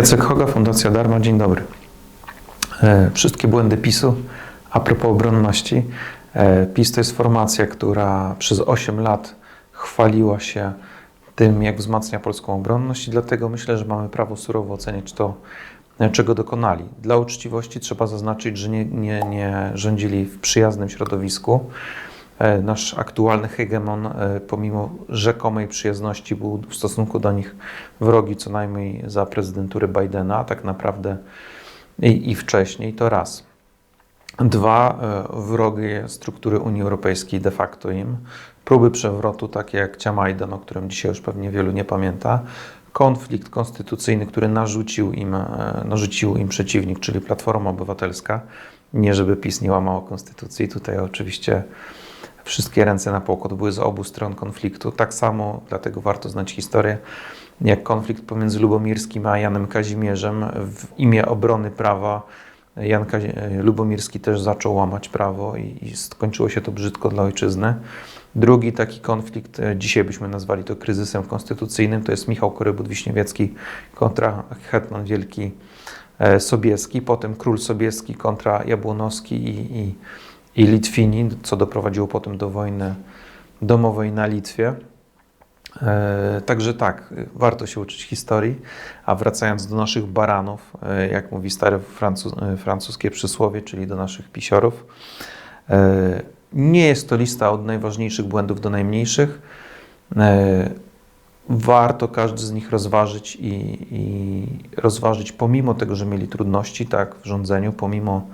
Jacek Hoga, Fundacja Darma, dzień dobry. E, Wszystkie błędy PiSu a propos obronności. E, PiS to jest formacja, która przez 8 lat chwaliła się tym, jak wzmacnia polską obronność i dlatego myślę, że mamy prawo surowo oceniać to, e, czego dokonali. Dla uczciwości trzeba zaznaczyć, że nie, nie, nie rządzili w przyjaznym środowisku. E, Nasz aktualny hegemon, e, pomimo rzekomej przyjazności, był w stosunku do nich wrogi co najmniej za prezydentury Bidena, a tak naprawdę i, i wcześniej to raz. Dwa, e, wrogie struktury Unii Europejskiej de facto im. Próby przewrotu, takie jak Ciamajdan, o którym dzisiaj już pewnie wielu nie pamięta. Konflikt konstytucyjny, który narzucił im, narzucił im przeciwnik, czyli Platforma Obywatelska. Nie żeby PiS nie łamało konstytucji. Tutaj oczywiście wszystkie ręce na pokład były z obu stron konfliktu. Tak samo, dlatego warto znać historię, jak konflikt pomiędzy Lubomirskim a Janem Kazimierzem w imię obrony prawa. Jan Kazi- Lubomirski też zaczął łamać prawo i, i skończyło się to brzydko dla ojczyzny. Drugi taki konflikt, e, dzisiaj byśmy nazwali to kryzysem konstytucyjnym, to jest Michał Korybut-Wiśniewiecki kontra Hetman Wielki e, Sobieski, potem król Sobieski kontra Jabłonowski i, i, i Litwini, co doprowadziło potem do wojny domowej na Litwie. E, Także tak, warto się uczyć historii, a wracając do naszych baranów, e, jak mówi stare francu, e, francuskie przysłowie, czyli do naszych pisiorów, nie jest to lista od najważniejszych błędów do najmniejszych. Warto każdy z nich rozważyć i, i rozważyć, pomimo tego, że mieli trudności tak, w rządzeniu, pomimo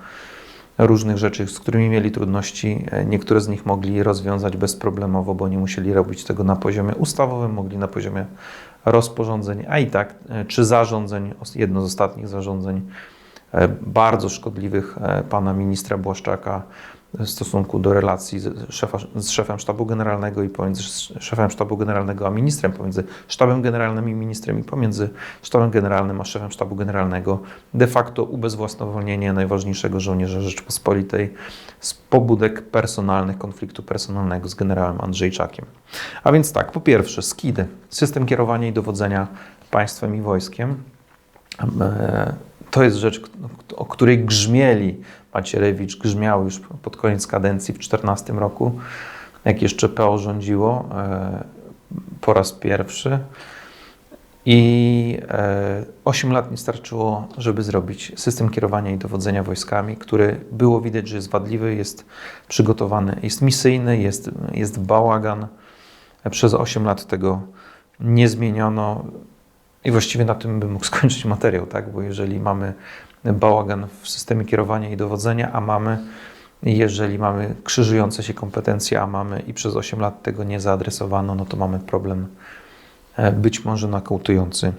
różnych rzeczy, z którymi mieli trudności. E, Niektóre z nich mogli rozwiązać bezproblemowo, bo nie musieli robić tego na poziomie ustawowym, mogli na poziomie rozporządzeń, a i tak, e, czy zarządzeń, jedno z ostatnich zarządzeń e, bardzo szkodliwych pana ministra Błaszczaka w stosunku do relacji z, szefa, z szefem sztabu generalnego i pomiędzy sz- szefem sztabu generalnego a ministrem, pomiędzy sztabem generalnym i ministrem i pomiędzy sztabem generalnym a szefem sztabu generalnego. De facto ubezwłasnowolnienie najważniejszego żołnierza Rzeczpospolitej z pobudek personalnych, konfliktu personalnego z generałem Andrzejczakiem. A więc tak, po pierwsze, SKID, system kierowania i dowodzenia państwem i wojskiem. E, To jest rzecz, o której grzmieli Macierewicz, grzmiał już pod koniec kadencji w 2014 roku, jak jeszcze PO rządziło e, po raz pierwszy. I 8 lat nie starczyło, żeby zrobić system kierowania i dowodzenia wojskami, który było widać, że jest wadliwy, jest przygotowany, jest misyjny, jest, jest bałagan. Przez 8 lat tego nie zmieniono. I właściwie na tym bym mógł skończyć materiał, tak? Bo jeżeli mamy bałagan w systemie kierowania i dowodzenia, a mamy, jeżeli mamy krzyżujące się kompetencje, a mamy i przez 8 lat tego nie zaadresowano, no to mamy problem e, być może nakautujący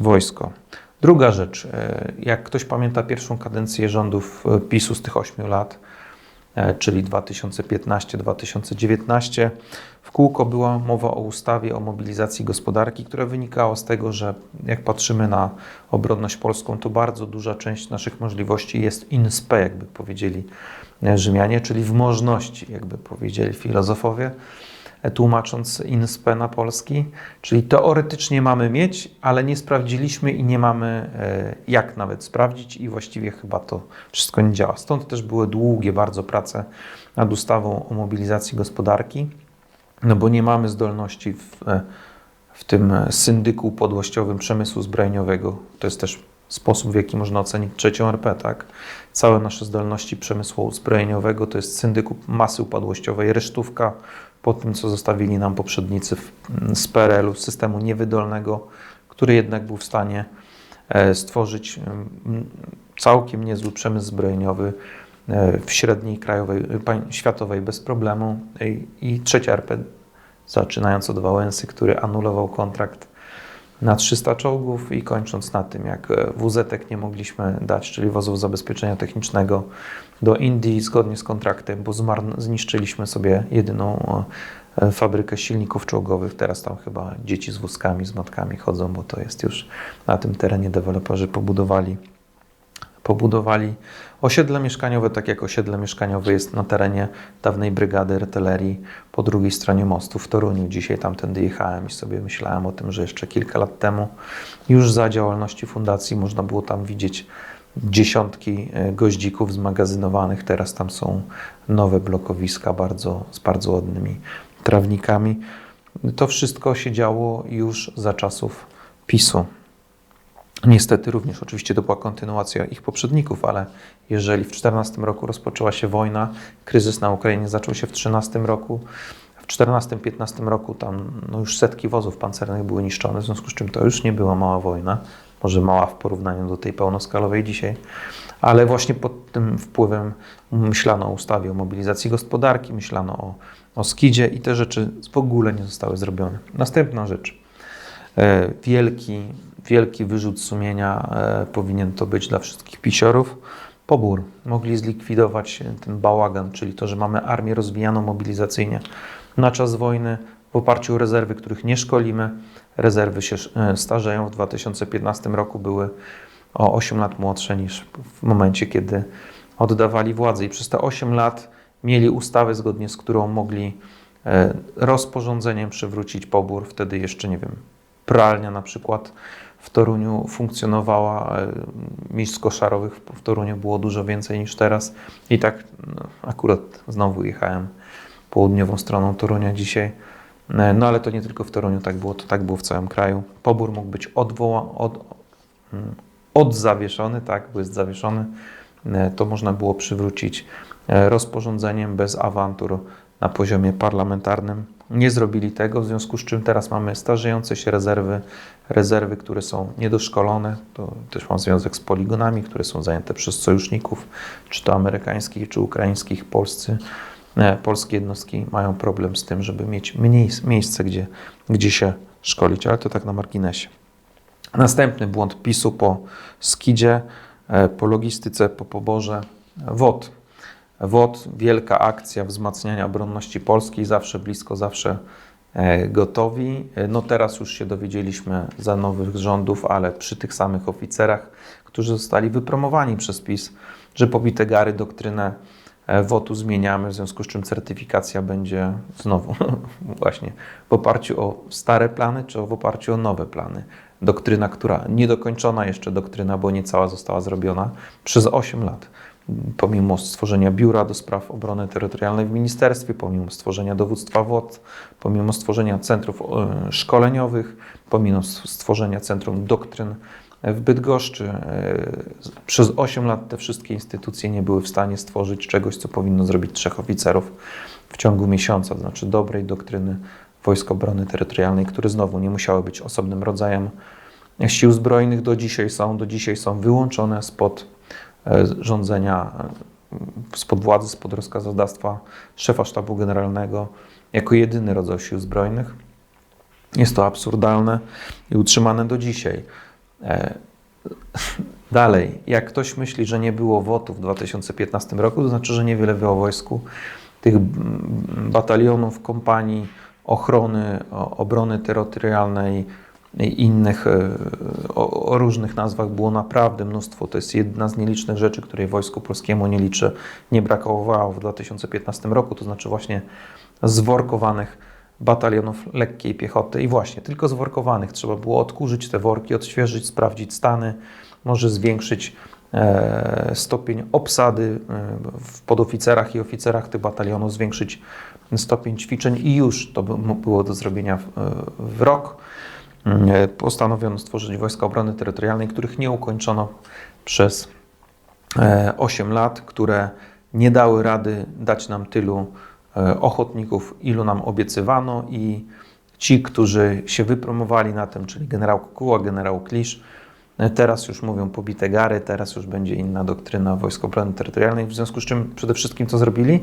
wojsko. Druga rzecz, e, jak ktoś pamięta pierwszą kadencję rządów e, PiSu z tych 8 lat, czyli 2015-2019. W kółko była mowa o ustawie o mobilizacji gospodarki, która wynikała z tego, że jak patrzymy na obronność polską, to bardzo duża część naszych możliwości jest in spe, jakby powiedzieli e, Rzymianie, czyli w możności, jakby powiedzieli filozofowie, e, tłumacząc in spe na polski. Czyli teoretycznie mamy mieć, ale nie sprawdziliśmy i nie mamy e, jak nawet sprawdzić i właściwie chyba to wszystko nie działa. Stąd też były długie bardzo prace nad ustawą o mobilizacji gospodarki, no bo nie mamy zdolności w, e, w tym syndyku podłościowym przemysłu zbrojeniowego. To jest też sposób, w jaki można ocenić trzecią RP, tak? Całe nasze zdolności przemysłu zbrojeniowego to jest syndyku masy upadłościowej, resztówka po tym, co zostawili nam poprzednicy z PRL-u, systemu niewydolnego, który jednak był w stanie e, stworzyć całkiem niezły przemysł zbrojeniowy e, w średniej krajowej, pań- światowej bez problemu. I trzecia RP, zaczynając od Wałęsy, który anulował kontrakt na 300 czołgów i kończąc na tym, jak e, WZ nie mogliśmy dać, czyli wozów zabezpieczenia technicznego do Indii zgodnie z kontraktem, bo zniszczyliśmy sobie jedyną e, fabrykę silników czołgowych. Teraz tam chyba dzieci z wózkami, z matkami chodzą, bo to jest już na tym terenie deweloperzy pobudowali pobudowali osiedle mieszkaniowe, tak jak osiedle mieszkaniowe jest na terenie dawnej brygady artylerii po drugiej stronie mostu w Toruniu. Dzisiaj tamtędy jechałem i sobie myślałem o tym, że jeszcze kilka lat temu już za działalności fundacji można było tam widzieć dziesiątki e, goździków zmagazynowanych. Teraz tam są nowe blokowiska bardzo, z bardzo ładnymi trawnikami. To wszystko się działo już za czasów PiSu. Niestety również, oczywiście to była kontynuacja ich poprzedników, ale jeżeli w 2014 roku rozpoczęła się wojna, kryzys na Ukrainie zaczął się w 2013 roku, w 2014-2015 roku tam no już setki wozów pancernych były niszczone, w związku z czym to już nie była mała wojna, może mała w porównaniu do tej pełnoskalowej dzisiaj, ale właśnie pod tym wpływem myślano o ustawie o mobilizacji gospodarki, myślano o, o skidzie i te rzeczy w ogóle nie zostały zrobione. Następna rzecz. E, wielki, wielki wyrzut sumienia e, powinien to być dla wszystkich pisiorów. Pobór. Mogli zlikwidować ten bałagan, czyli to, że mamy armię rozwijaną mobilizacyjnie na czas wojny w oparciu o rezerwy, których nie szkolimy. Rezerwy się e, starzeją. W 2015 roku były o 8 lat młodsze niż w momencie, kiedy oddawali władzę. I przez te 8 lat mieli ustawę, zgodnie z którą mogli rozporządzeniem przywrócić pobór. Wtedy jeszcze, nie wiem, pralnia na przykład w Toruniu funkcjonowała, e, miejsc koszarowych w Toruniu było dużo więcej niż teraz i tak no, akurat znowu jechałem południową stroną Torunia dzisiaj, e, no ale to nie tylko w Toruniu tak było, to tak było w całym kraju. Pobór mógł być odwoła, od, mm, odzawieszony, tak, bo jest zawieszony, e, to można było przywrócić rozporządzeniem bez awantur na poziomie parlamentarnym. Nie zrobili tego, w związku z czym teraz mamy starzejące się rezerwy, rezerwy, które są niedoszkolone. To też ma związek z poligonami, które są zajęte przez sojuszników, czy to amerykańskich, czy ukraińskich. Polscy, e, polskie jednostki mają problem z tym, żeby mieć mniej, miejsce, gdzie, gdzie się szkolić, ale to tak na marginesie. Następny błąd PiSu po skidzie, e, po logistyce, po poborze wod WOT, wielka akcja wzmacniania obronności polskiej, zawsze blisko, zawsze e, gotowi. E, no teraz już się dowiedzieliśmy za nowych rządów, ale przy tych samych oficerach, którzy zostali wypromowani przez PiS, że pobite gary doktrynę e, WOT-u zmieniamy, w związku z czym certyfikacja będzie znowu właśnie w oparciu o stare plany, czy w oparciu o nowe plany. Doktryna, która niedokończona jeszcze doktryna, bo nie cała została zrobiona przez 8 lat pomimo stworzenia biura do spraw obrony terytorialnej w ministerstwie, pomimo stworzenia dowództwa WOD, pomimo stworzenia centrów e, szkoleniowych, pomimo stworzenia centrum doktryn w Bydgoszczy. E, przez 8 lat te wszystkie instytucje nie były w stanie stworzyć czegoś, co powinno zrobić trzech oficerów w ciągu miesiąca, to znaczy dobrej doktryny Wojsk Obrony Terytorialnej, które znowu nie musiały być osobnym rodzajem sił zbrojnych, do dzisiaj są, do dzisiaj są wyłączone spod rządzenia e, spod władzy, spod rozkazodawstwa szefa sztabu generalnego jako jedyny rodzaj sił zbrojnych. Jest to absurdalne i utrzymane do dzisiaj. E, dalej, jak ktoś myśli, że nie było WOT-u w 2015 roku, to znaczy, że niewiele było wojsku. Tych batalionów, kompanii ochrony, obrony terytorialnej, innych e, o, o, różnych nazwach było naprawdę mnóstwo. To jest jedna z nielicznych rzeczy, której Wojsku Polskiemu nie liczy, nie brakowało w 2015 roku, to znaczy właśnie zworkowanych batalionów lekkiej piechoty i właśnie tylko zworkowanych. Trzeba było odkurzyć te worki, odświeżyć, sprawdzić stany, może zwiększyć e, stopień obsady e, w podoficerach i oficerach tych batalionów, zwiększyć stopień ćwiczeń i już to było do zrobienia w, w rok. E, postanowiono stworzyć Wojska Obrony Terytorialnej, których nie ukończono przez 8 e, lat, które nie dały rady dać nam tylu e, ochotników, ilu nam obiecywano i ci, którzy się wypromowali na tym, czyli generał Kukuła, generał Klisz, teraz już mówią pobite gary, teraz już będzie inna doktryna Wojsk Obrony Terytorialnej, w związku z czym przede wszystkim co zrobili?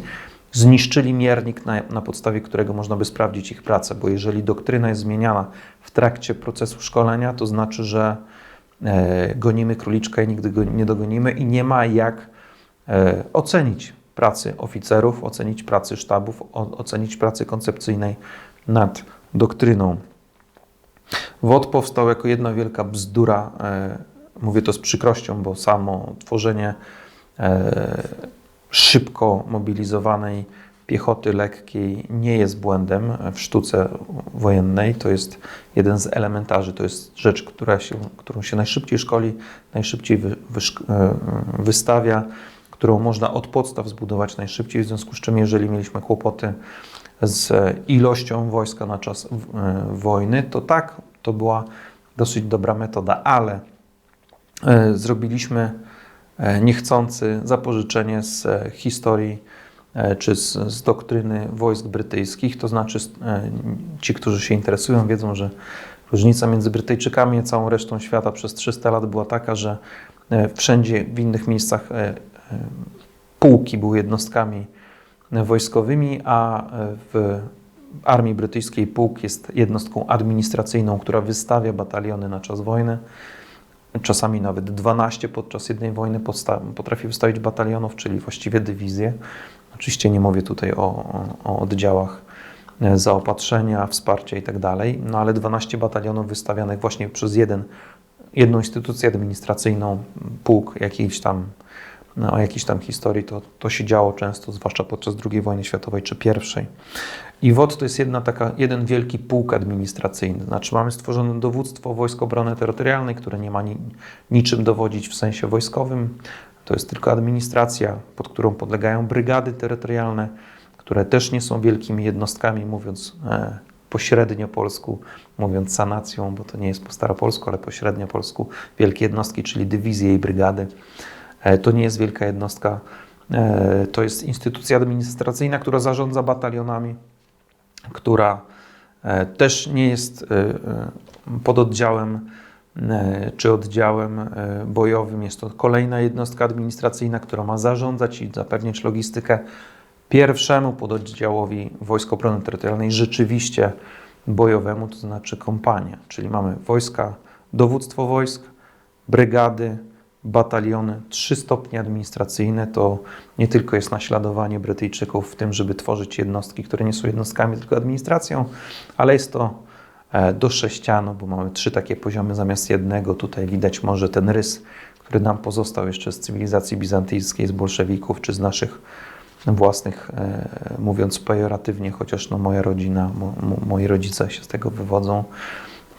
Zniszczyli miernik, na, na, podstawie którego można by sprawdzić ich pracę, bo jeżeli doktryna jest zmieniana w trakcie procesu szkolenia, to znaczy, że e, gonimy króliczka i nigdy go nie dogonimy i nie ma jak e, ocenić pracy oficerów, ocenić pracy sztabów, o, ocenić pracy koncepcyjnej nad doktryną. WOD powstał jako jedna wielka bzdura e, mówię to z przykrością, bo samo tworzenie e, szybko mobilizowanej piechoty lekkiej nie jest błędem w sztuce wojennej. To jest jeden z elementarzy, to jest rzecz, która się, którą się najszybciej szkoli, najszybciej wy, wyszk- e, wystawia, którą można od podstaw zbudować najszybciej, w związku z czym jeżeli mieliśmy kłopoty z ilością wojska na czas e, wojny, to tak, to była dosyć dobra metoda, ale e, zrobiliśmy niechcący zapożyczenie z e, historii e, czy z, z doktryny wojsk brytyjskich. To znaczy, e, ci, którzy się interesują, wiedzą, że różnica między Brytyjczykami a całą resztą świata przez 300 lat była taka, że e, wszędzie w innych miejscach e, e, pułki były jednostkami wojskowymi, a e, w armii brytyjskiej pułk jest jednostką administracyjną, która wystawia bataliony na czas wojny. Czasami nawet 12 podczas jednej wojny potrafi wystawić batalionów, czyli właściwie dywizje. Oczywiście nie mówię tutaj o, o, oddziałach e, zaopatrzenia, wsparcia i tak no ale 12 batalionów wystawianych właśnie przez jeden, jedną instytucję administracyjną, pułk jakiejś tam no, o jakiejś tam historii, to, to się działo często, zwłaszcza podczas II wojny światowej czy pierwszej. I WOT to jest jedna taka, jeden wielki pułk administracyjny. Znaczy mamy stworzone dowództwo Wojsk Obrony Terytorialnej, które nie ma ni, niczym dowodzić w sensie wojskowym. To jest tylko administracja, pod którą podlegają brygady terytorialne, które też nie są wielkimi jednostkami, mówiąc e, pośrednio polsku, mówiąc sanacją, bo to nie jest po staropolsku, ale pośrednio polsku, wielkie jednostki, czyli dywizje i brygady. E, To nie jest wielka jednostka, e, to jest instytucja administracyjna, która zarządza batalionami, która e, też nie jest e, e, pododdziałem czy oddziałem bojowym. Jest to kolejna jednostka administracyjna, która ma zarządzać i zapewniać logistykę pierwszemu pododdziałowi Wojsk Obrony Terytorialnej rzeczywiście bojowemu, to znaczy kompania. Czyli mamy wojska, dowództwo wojsk, brygady, bataliony, trzy stopnie administracyjne. To nie tylko jest naśladowanie Brytyjczyków w tym, żeby tworzyć jednostki, które nie są jednostkami, tylko administracją, ale jest to e, do sześcianu, bo mamy trzy takie poziomy zamiast jednego. Tutaj widać może ten rys, który nam pozostał jeszcze z cywilizacji bizantyjskiej, z bolszewików, czy z naszych własnych, e, mówiąc pejoratywnie, chociaż no moja rodzina, mo, mo, moi rodzice się z tego wywodzą,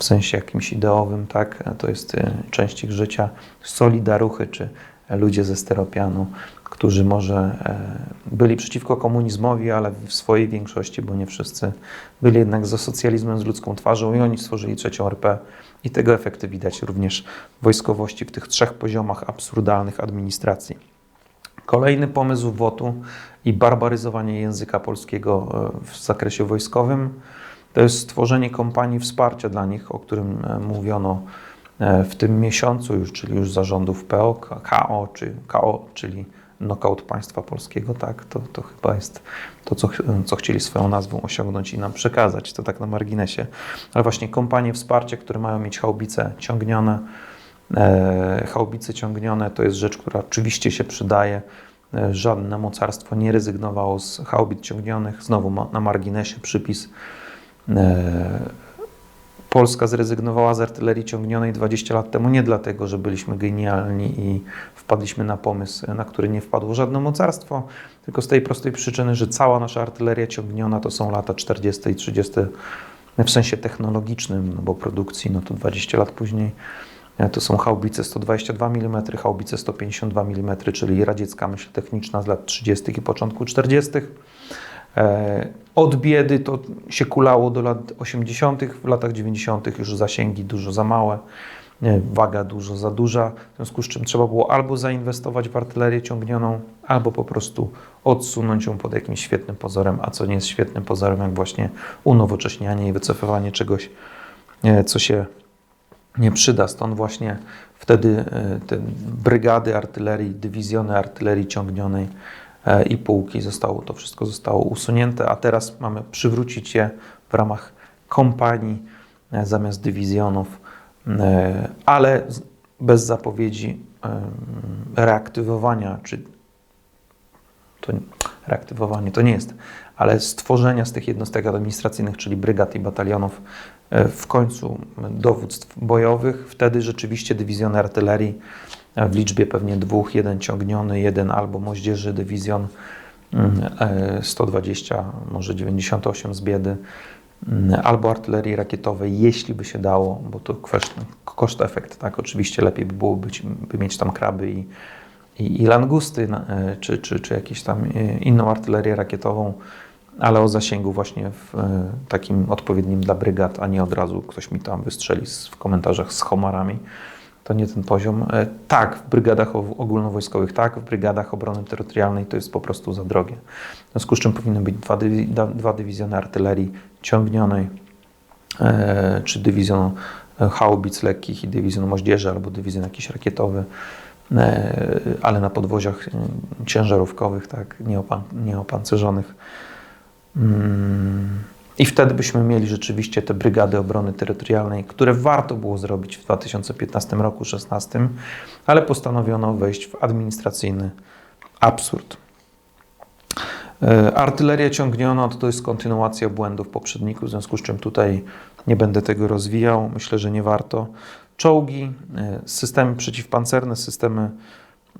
w sensie jakimś ideowym, tak, to jest e, część ich życia, solidaruchy, czy ludzie ze steropianu, którzy może e, byli przeciwko komunizmowi, ale w swojej większości, bo nie wszyscy, byli jednak za socjalizmem z ludzką twarzą i oni stworzyli trzecią RP i tego efekty widać również w wojskowości w tych trzech poziomach absurdalnych administracji. Kolejny pomysł WOT-u i barbaryzowanie języka polskiego e, w zakresie wojskowym to jest stworzenie kompanii wsparcia dla nich, o którym e, mówiono e, w tym miesiącu już, czyli już zarządów PO, KO, czy KO, czyli knockout państwa polskiego, tak, to, to chyba jest to, co, co chcieli swoją nazwą osiągnąć i nam przekazać, to tak na marginesie. Ale właśnie kompanie wsparcia, które mają mieć haubice ciągnione, E, ciągnione to jest rzecz, która oczywiście się przydaje. E, Żadne mocarstwo nie rezygnowało z haubic ciągnionych. Znowu ma- na marginesie przypis. E, Polska zrezygnowała z artylerii ciągnionej 20 lat temu nie dlatego, że byliśmy genialni i wpadliśmy na pomysł, na który nie wpadło żadne mocarstwo, tylko z tej prostej przyczyny, że cała nasza artyleria ciągniona to są lata 40 i 30 w sensie technologicznym, no bo produkcji, no to 20 lat później E, to są haubice 122 mm, haubice 152 mm, czyli radziecka myśl techniczna z lat 30. i początku 40. E, Od biedy to się kulało do lat 80., w latach 90. już zasięgi dużo za małe, waga dużo za duża, w związku z czym trzeba było albo zainwestować w artylerię ciągnioną, albo po prostu odsunąć ją pod jakimś świetnym pozorem, a co nie jest świetnym pozorem, jak właśnie unowocześnianie i wycofywanie czegoś, e, co się nie przyda. Stąd właśnie wtedy e, te brygady artylerii, dywizjony artylerii ciągnionej i pułki zostało, to wszystko zostało usunięte, a teraz mamy przywrócić je w ramach kompanii e, zamiast dywizjonów, e, ale bez zapowiedzi reaktywowania, czy to reaktywowanie to nie jest, ale stworzenia z tych jednostek administracyjnych, czyli brygad i batalionów e, w końcu dowództw bojowych. Wtedy rzeczywiście dywizjon artylerii e, w liczbie pewnie dwóch, jeden ciągniony, jeden albo moździerzy dywizjon mm, e, 120, może 98 z biedy, mm, albo artylerii rakietowej, jeśli by się dało, bo to kwestia, koszt efekt, tak, oczywiście lepiej by było być, by mieć tam kraby i, i, i langusty, e, czy, czy, czy jakieś tam e, inną artylerię rakietową, ale o zasięgu właśnie w takim odpowiednim dla brygad, a nie od razu ktoś mi tam wystrzeli w komentarzach z homarami. To nie ten poziom. E, Tak, w brygadach ogólnowojskowych, tak, w brygadach obrony terytorialnej to jest po prostu za drogie. W związku z czym powinny być dwa, dywi- dwa dywizjony artylerii ciągnionej, e, czy dywizjon e, haubic lekkich i dywizjon moździerzy, albo dywizjon jakiś rakietowy, e, ale na podwoziach e, ciężarówkowych, tak, nieopan, nieopancerzonych. Mm, I wtedy byśmy mieli rzeczywiście te brygady obrony terytorialnej, które warto było zrobić w 2015 roku, 2016, ale postanowiono wejść w administracyjny absurd. E, Artyleria ciągniona to jest kontynuacja błędów poprzedników, w związku z czym tutaj nie będę tego rozwijał. Myślę, że nie warto. Czołgi, e, systemy przeciwpancerne, systemy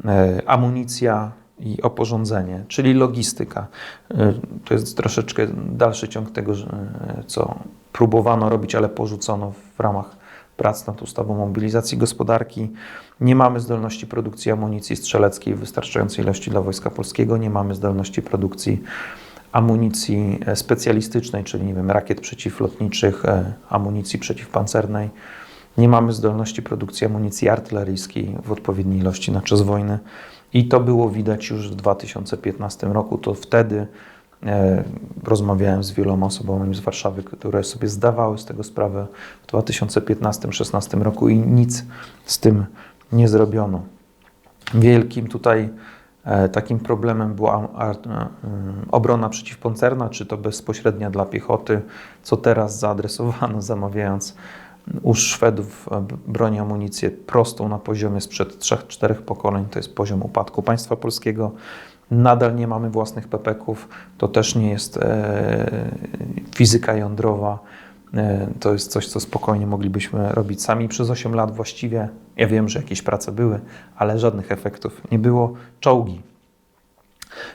e, amunicja i oporządzenie, czyli logistyka. E, To jest troszeczkę dalszy ciąg tego, e, co próbowano robić, ale porzucono w ramach prac nad ustawą mobilizacji gospodarki. Nie mamy zdolności produkcji amunicji strzeleckiej w wystarczającej ilości dla Wojska Polskiego, nie mamy zdolności produkcji amunicji e, specjalistycznej, czyli nie wiem, rakiet przeciwlotniczych, e, amunicji przeciwpancernej. Nie mamy zdolności produkcji amunicji artyleryjskiej w odpowiedniej ilości na czas wojny. I to było widać już w 2015 roku. To wtedy e, rozmawiałem z wieloma osobami z Warszawy, które sobie zdawały z tego sprawę w 2015-2016 roku i nic z tym nie zrobiono. Wielkim tutaj e, takim problemem była a, a, obrona przeciwpancerna, czy to bezpośrednia dla piechoty, co teraz zaadresowano, zamawiając u Szwedów e, broń amunicję prostą na poziomie sprzed 3-4 pokoleń, to jest poziom upadku państwa polskiego. Nadal nie mamy własnych pepeków, to też nie jest e, fizyka jądrowa. E, To jest coś, co spokojnie moglibyśmy robić sami przez 8 lat właściwie. Ja wiem, że jakieś prace były, ale żadnych efektów nie było. Czołgi.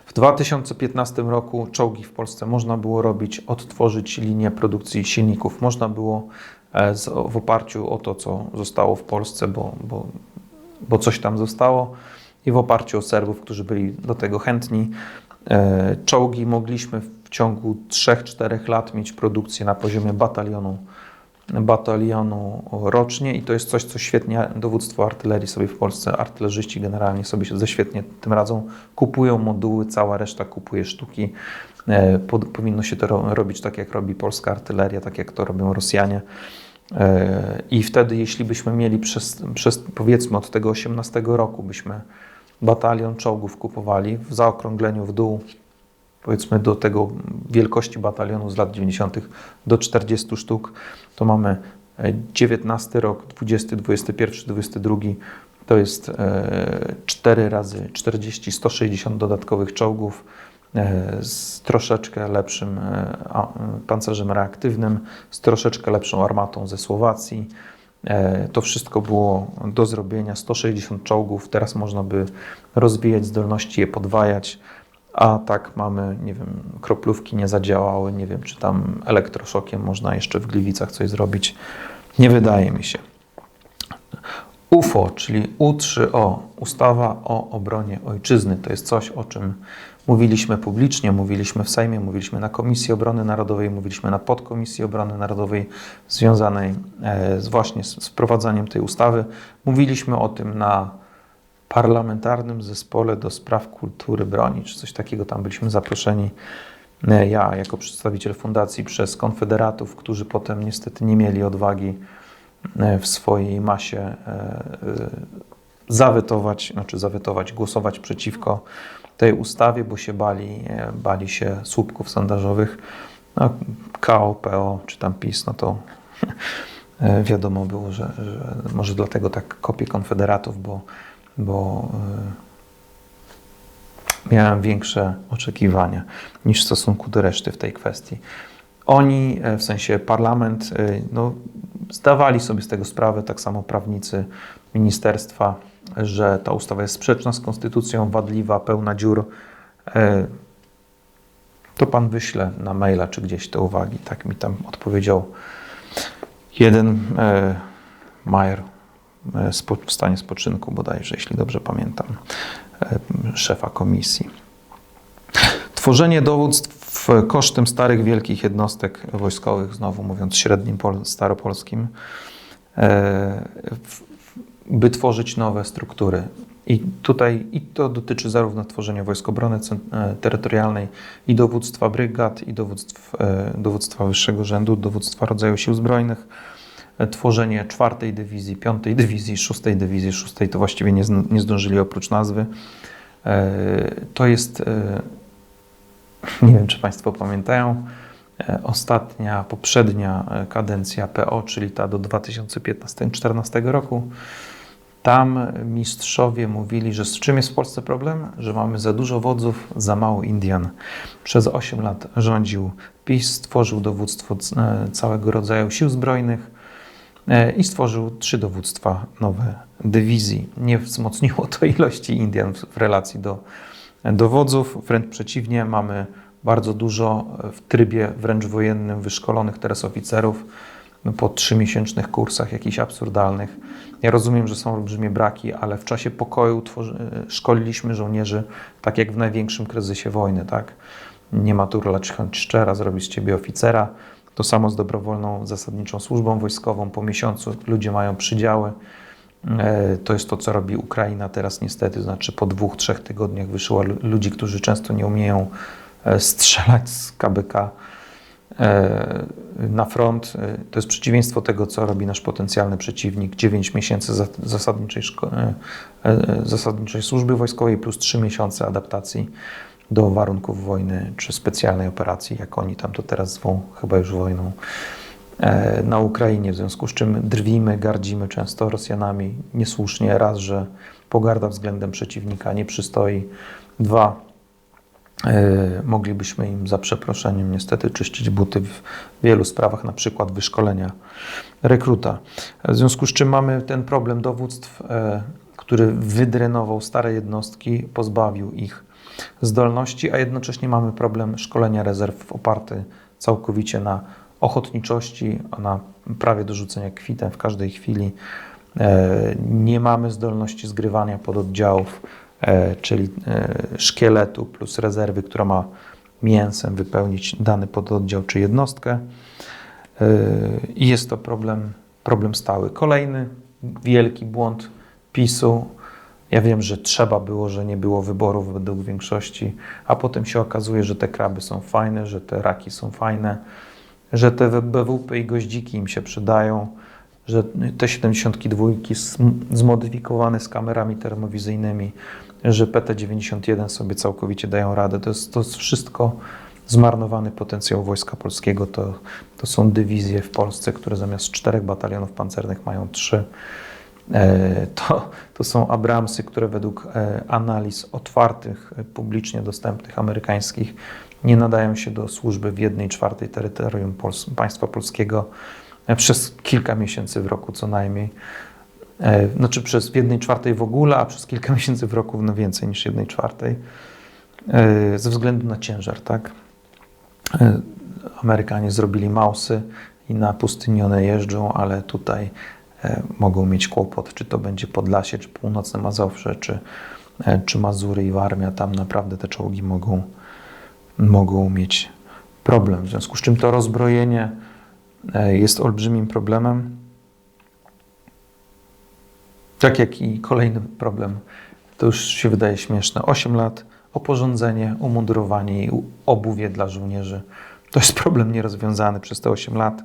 W 2015 roku czołgi w Polsce można było robić, odtworzyć linię produkcji silników. Można było w oparciu o to, co zostało w Polsce, bo, bo, bo coś tam zostało i w oparciu o Serbów, którzy byli do tego chętni. E, Czołgi mogliśmy w ciągu 3-4 lat mieć produkcję na poziomie batalionu, batalionu rocznie i to jest coś, co świetnie dowództwo artylerii sobie w Polsce, artylerzyści generalnie sobie się ze świetnie tym radzą. Kupują moduły, cała reszta kupuje sztuki. E, po- Powinno się to ro- robić tak, jak robi polska artyleria, tak jak to robią Rosjanie. E, I wtedy, jeśli byśmy mieli przez, przez powiedzmy od tego 18 roku, byśmy batalion czołgów kupowali w zaokrągleniu w dół, powiedzmy do tego wielkości batalionu z lat 90. do 40 sztuk, to mamy e, 19 rok, 20, 21, 22, to jest e, 4 razy 40, 160 dodatkowych czołgów e, z troszeczkę lepszym e, pancerzem reaktywnym, z troszeczkę lepszą armatą ze Słowacji. E, To wszystko było do zrobienia. 160 czołgów, teraz można by rozwijać zdolności, je podwajać, a tak mamy, nie wiem, kroplówki nie zadziałały, nie wiem, czy tam elektroszokiem można jeszcze w Gliwicach coś zrobić. Nie wydaje mi się. UFO, czyli U3O, ustawa o obronie ojczyzny. To jest coś, o czym mówiliśmy publicznie, mówiliśmy w Sejmie, mówiliśmy na Komisji Obrony Narodowej, mówiliśmy na podkomisji obrony narodowej związanej e, z właśnie z wprowadzaniem tej ustawy. Mówiliśmy o tym na parlamentarnym zespole do spraw kultury broni, czy coś takiego. Tam byliśmy zaproszeni. e, Ja, jako przedstawiciel fundacji, przez konfederatów, którzy potem niestety nie mieli odwagi e, w swojej masie zawetować, znaczy zawetować, głosować przeciwko tej ustawie, bo się bali, e, bali się słupków sondażowych. No, KO, PO czy tam PiS, no to e, wiadomo było, że, że może dlatego tak kopię konfederatów, bo, bo e, miałem większe oczekiwania niż w stosunku do reszty w tej kwestii. Oni, w sensie parlament, no, zdawali sobie z tego sprawę, tak samo prawnicy ministerstwa, że ta ustawa jest sprzeczna z konstytucją, wadliwa, pełna dziur. E, To pan wyśle na maila czy gdzieś te uwagi. Tak mi tam odpowiedział jeden e, Majer e, w stanie spoczynku bodajże, jeśli dobrze pamiętam, szefa komisji. Tworzenie dowództw kosztem starych, wielkich jednostek wojskowych, znowu mówiąc średnim pol, staropolskim, by tworzyć nowe struktury. I tutaj i to dotyczy zarówno tworzenia Wojsk Obrony e, Terytorialnej, i dowództwa brygad, i dowództw, e, dowództwa wyższego rzędu, dowództwa rodzaju sił zbrojnych, e, tworzenie czwartej dywizji, piątej dywizji, szóstej dywizji, szóstej to właściwie nie, nie zdążyli oprócz nazwy. To jest, nie wiem czy Państwo pamiętają, ostatnia, poprzednia kadencja PO, czyli ta do 2015-2014 roku. Tam mistrzowie mówili, że z czym jest w Polsce problem? Że mamy za dużo wodzów, za mało Indian. Przez 8 lat rządził PiS, stworzył dowództwo e, całego rodzaju sił zbrojnych e, i stworzył trzy dowództwa nowe dywizji. Nie wzmocniło to ilości Indian w- relacji do dowodzów, wręcz przeciwnie, mamy bardzo dużo w trybie wręcz wojennym wyszkolonych teraz oficerów po trzymiesięcznych kursach jakichś absurdalnych. Ja rozumiem, że są olbrzymie braki, ale w czasie pokoju szkoliliśmy żołnierzy tak jak w największym kryzysie wojny, tak? Nie matura, lecz chęć szczera, zrobi z ciebie oficera. To samo z dobrowolną zasadniczą służbą wojskową. Po miesiącu ludzie mają przydziały. E, To jest to, co robi Ukraina teraz niestety, znaczy po dwóch, trzech tygodniach wyszło lu- ludzi, którzy często nie umieją e, strzelać z KBK e, na front. E, To jest przeciwieństwo tego, co robi nasz potencjalny przeciwnik. 9 miesięcy za- zasadniczej, e, e, zasadniczej służby wojskowej plus 3 miesiące adaptacji do warunków wojny czy specjalnej operacji, jak oni tam to teraz zwą, chyba już wojną e, na Ukrainie, w związku z czym drwimy, gardzimy często Rosjanami niesłusznie. Raz, że pogarda względem przeciwnika nie przystoi. Dwa, e, moglibyśmy im za przeproszeniem niestety czyścić buty w wielu sprawach, na przykład wyszkolenia rekruta. W związku z czym mamy ten problem dowództw, e, który wydrenował stare jednostki, pozbawił ich zdolności, a jednocześnie mamy problem szkolenia rezerw oparty całkowicie na ochotniczości, na prawie do rzucenia kwitem w każdej chwili. E, Nie mamy zdolności zgrywania pododdziałów, e, czyli e, szkieletu plus rezerwy, która ma mięsem wypełnić dany pododdział czy jednostkę. E, I jest to problem, problem stały. Kolejny wielki błąd PiSu. Ja wiem, że trzeba było, że nie było wyborów według większości, a potem się okazuje, że te kraby są fajne, że te raki są fajne, że te BWP i goździki im się przydają, że te 72 sm- zmodyfikowane z kamerami termowizyjnymi, że PT-91 sobie całkowicie dają radę. To jest, to jest wszystko zmarnowany potencjał Wojska Polskiego. To, to są dywizje w Polsce, które zamiast czterech batalionów pancernych mają trzy. E, To, to są Abramsy, które według e, analiz otwartych, e, publicznie dostępnych amerykańskich nie nadają się do służby w jednej czwartej terytorium Pols państwa polskiego przez kilka miesięcy w roku co najmniej. E, Znaczy przez jednej czwartej w ogóle, a przez kilka miesięcy w roku no więcej niż jednej czwartej. E, Ze względu na ciężar, tak? E, Amerykanie zrobili Mausy i na pustyni one jeżdżą, ale tutaj e, mogą mieć kłopot, czy to będzie Podlasie, czy północne Mazowsze, czy, e, czy Mazury i Warmia. Tam naprawdę te czołgi mogą, mogą mieć problem. W związku z czym to rozbrojenie e, jest olbrzymim problemem. Tak jak i kolejny problem, to już się wydaje śmieszne. 8 lat, oporządzenie, umundurowanie i obuwie dla żołnierzy. To jest problem nierozwiązany przez te 8 lat.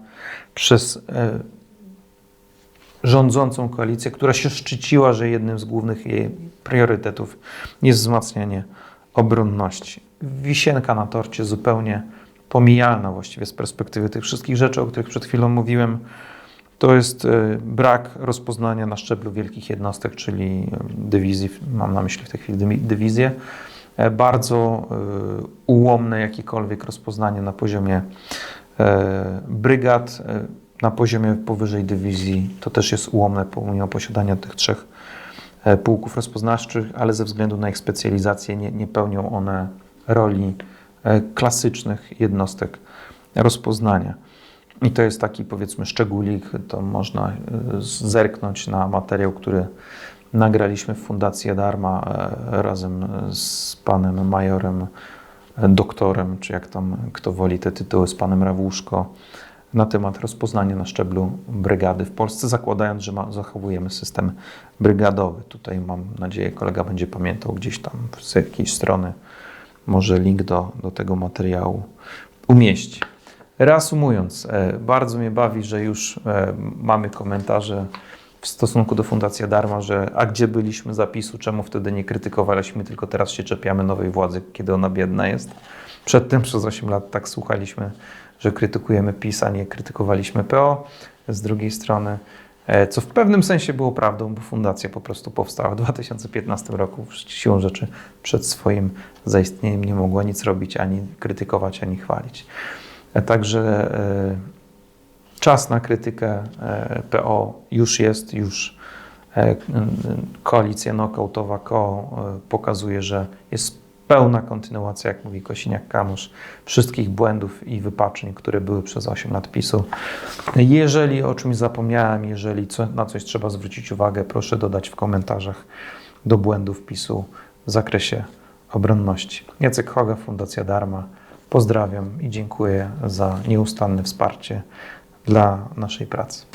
Przez e, rządzącą koalicję, która się szczyciła, że jednym z głównych jej priorytetów jest wzmacnianie obronności. Wisienka na torcie zupełnie pomijalna właściwie z perspektywy tych wszystkich rzeczy, o których przed chwilą mówiłem. To jest e, brak rozpoznania na szczeblu wielkich jednostek, czyli e, dywizji, mam na myśli w tej chwili dywizję. E, Bardzo ułomne jakiekolwiek rozpoznanie na poziomie brygad na poziomie powyżej dywizji. To też jest ułomne pomimo posiadania tych trzech pułków rozpoznawczych, ale ze względu na ich specjalizację nie, nie pełnią one roli klasycznych jednostek rozpoznania. I to jest taki powiedzmy szczególik, to można e, zerknąć na materiał, który nagraliśmy w Fundacji Darma e, razem z panem majorem, e, doktorem, czy jak tam kto woli te tytuły, z panem Rawuszko na temat rozpoznania na szczeblu brygady w Polsce, zakładając, że ma, zachowujemy system brygadowy. Tutaj mam nadzieję, kolega będzie pamiętał gdzieś tam z jakiejś strony, może link do, do tego materiału umieści. Reasumując, e, bardzo mnie bawi, że już e, mamy komentarze w stosunku do Fundacji Darma, że a gdzie byliśmy zapisu, czemu wtedy nie krytykowaliśmy, tylko teraz się czepiamy nowej władzy, kiedy ona biedna jest. Przedtem przez 8 lat tak słuchaliśmy, że krytykujemy PiS, a nie krytykowaliśmy PO. Z drugiej strony, co w pewnym sensie było prawdą, bo fundacja po prostu powstała w 2015 roku, siłą rzeczy przed swoim zaistnieniem nie mogła nic robić, ani krytykować, ani chwalić. E, Także e, czas na krytykę e, PO już jest, już e, koalicja knockoutowa KO e, pokazuje, że jest pełna kontynuacja, jak mówi Kosiniak-Kamusz, wszystkich błędów i wypaczeń, które były przez 8 lat PiSu. Jeżeli o czymś zapomniałem, jeżeli co, na coś trzeba zwrócić uwagę, proszę dodać w komentarzach do błędów PiSu w zakresie obronności. Jacek Hoga, Fundacja Darma. Pozdrawiam i dziękuję za nieustanne wsparcie dla naszej pracy.